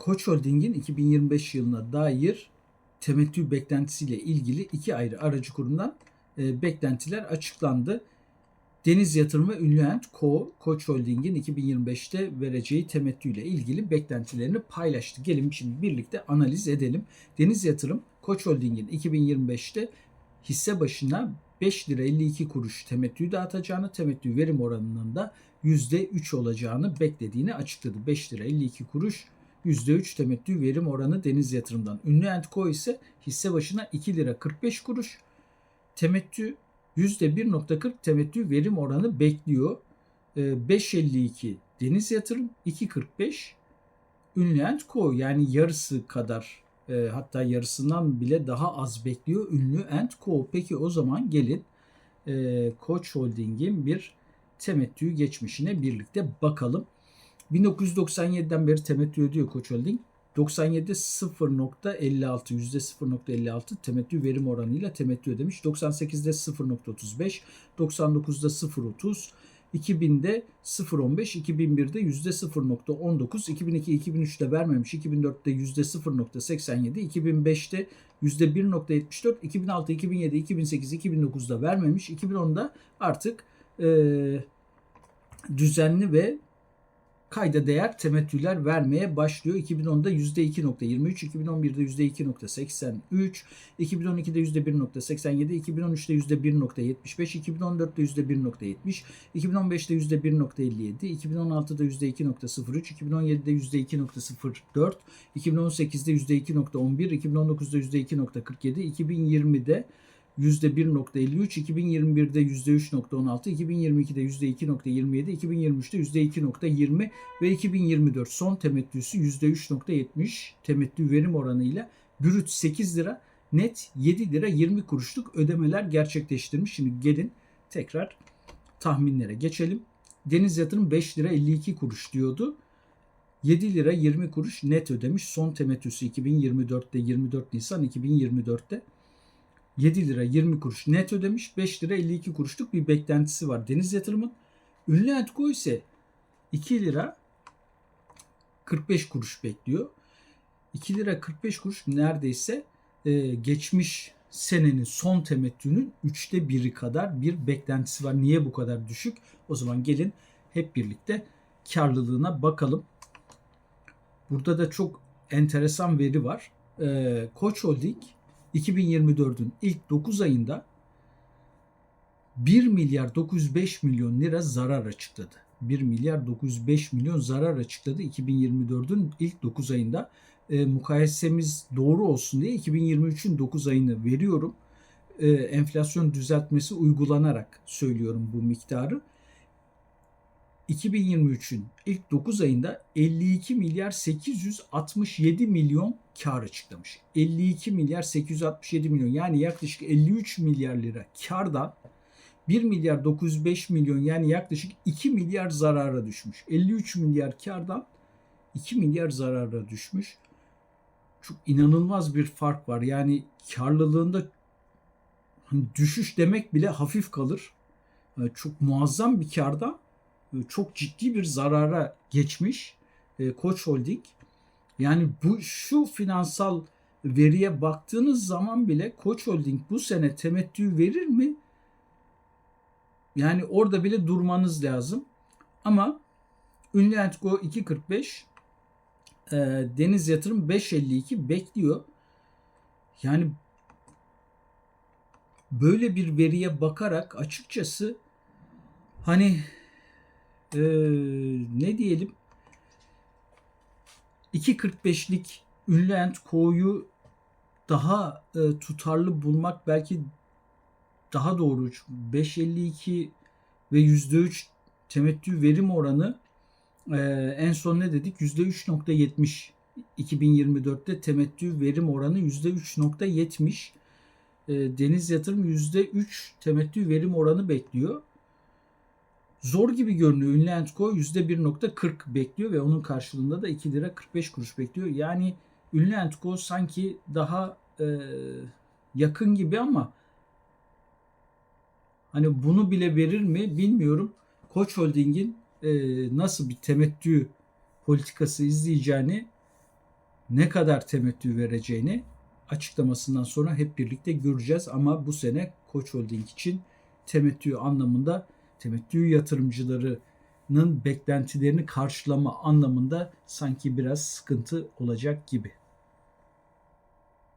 Koç Holding'in 2025 yılına dair temettü beklentisiyle ilgili iki ayrı aracı kurumdan e, beklentiler açıklandı. Deniz Yatırım ve Ünlüent Co. Koç Holding'in 2025'te vereceği temettüyle ilgili beklentilerini paylaştı. Gelin şimdi birlikte analiz edelim. Deniz Yatırım Koç Holding'in 2025'te hisse başına 5 lira 52 kuruş temettü dağıtacağını, temettü verim oranının da %3 olacağını beklediğini açıkladı. 5 lira 52 kuruş %3 temettü verim oranı Deniz Yatırım'dan. Ünlü Entco ise hisse başına 2 lira 45 kuruş temettü %1.40 temettü verim oranı bekliyor. Ee, 5.52 Deniz Yatırım 2.45 Ünlü Entco yani yarısı kadar e, hatta yarısından bile daha az bekliyor Ünlü Entco. Peki o zaman gelin e, Koç Holding'in bir temettü geçmişine birlikte bakalım. 1997'den beri temettü ödüyor Koç Holding. 97'de 0.56 %0.56 temettü verim oranıyla temettü ödemiş. 98'de 0.35, 99'da 0.30, 2000'de 0.15, 2001'de %0.19, 2002-2003'te vermemiş, 2004'te %0.87, 2005'te %1.74, 2006, 2007, 2008, 2009'da vermemiş, 2010'da artık e, düzenli ve kayda değer temettüler vermeye başlıyor. 2010'da %2.23, 2011'de %2.83, 2012'de %1.87, 2013'te %1.75, 2014'te %1.70, 2015'te %1.57, 2016'da %2.03, 2017'de %2.04, 2018'de %2.11, 2019'da %2.47, 2020'de %1.53, 2021'de %3.16, 2022'de %2.27, 2023'te %2.20 ve 2024 son temettüsü %3.70 temettü verim oranıyla brüt 8 lira, net 7 lira 20 kuruşluk ödemeler gerçekleştirmiş. Şimdi gelin tekrar tahminlere geçelim. Deniz Yatırım 5 lira 52 kuruş diyordu. 7 lira 20 kuruş net ödemiş. Son temettüsü 2024'te 24 Nisan 2024'te 7 lira 20 kuruş net ödemiş. 5 lira 52 kuruşluk bir beklentisi var Deniz Yatırım'ın. Ünlü Entco ise 2 lira 45 kuruş bekliyor. 2 lira 45 kuruş neredeyse e, geçmiş senenin son temettünün üçte biri kadar bir beklentisi var. Niye bu kadar düşük? O zaman gelin hep birlikte karlılığına bakalım. Burada da çok enteresan veri var. E, Koç Holding 2024'ün ilk 9 ayında 1 milyar 905 milyon lira zarar açıkladı. 1 milyar 905 milyon zarar açıkladı 2024'ün ilk 9 ayında. E, mukayesemiz doğru olsun diye 2023'ün 9 ayını veriyorum. E, enflasyon düzeltmesi uygulanarak söylüyorum bu miktarı. 2023'ün ilk 9 ayında 52 milyar 867 milyon kar açıklamış. 52 milyar 867 milyon yani yaklaşık 53 milyar lira kardan 1 milyar 905 milyon yani yaklaşık 2 milyar zarara düşmüş. 53 milyar kardan 2 milyar zarara düşmüş. Çok inanılmaz bir fark var. Yani karlılığında hani düşüş demek bile hafif kalır. Çok muazzam bir kardan çok ciddi bir zarara geçmiş e, Koç Holding. Yani bu şu finansal veriye baktığınız zaman bile Koç Holding bu sene temettü verir mi? Yani orada bile durmanız lazım. Ama Ünlü Entgo 2.45 e, Deniz Yatırım 5.52 bekliyor. Yani böyle bir veriye bakarak açıkçası hani e, ne diyelim 2.45'lik ünlü Entco'yu daha e, tutarlı bulmak belki daha doğru. 5.52 ve %3 temettü verim oranı e, en son ne dedik? %3.70 2024'te temettü verim oranı %3.70 e, Deniz Yatırım %3 temettü verim oranı bekliyor zor gibi görünüyor. Ünlü Entco %1.40 bekliyor ve onun karşılığında da 2 lira 45 kuruş bekliyor. Yani Ünlü Entco sanki daha e, yakın gibi ama hani bunu bile verir mi bilmiyorum. Koç Holding'in e, nasıl bir temettü politikası izleyeceğini ne kadar temettü vereceğini açıklamasından sonra hep birlikte göreceğiz. Ama bu sene Koç Holding için temettü anlamında temettü yatırımcılarının beklentilerini karşılama anlamında sanki biraz sıkıntı olacak gibi.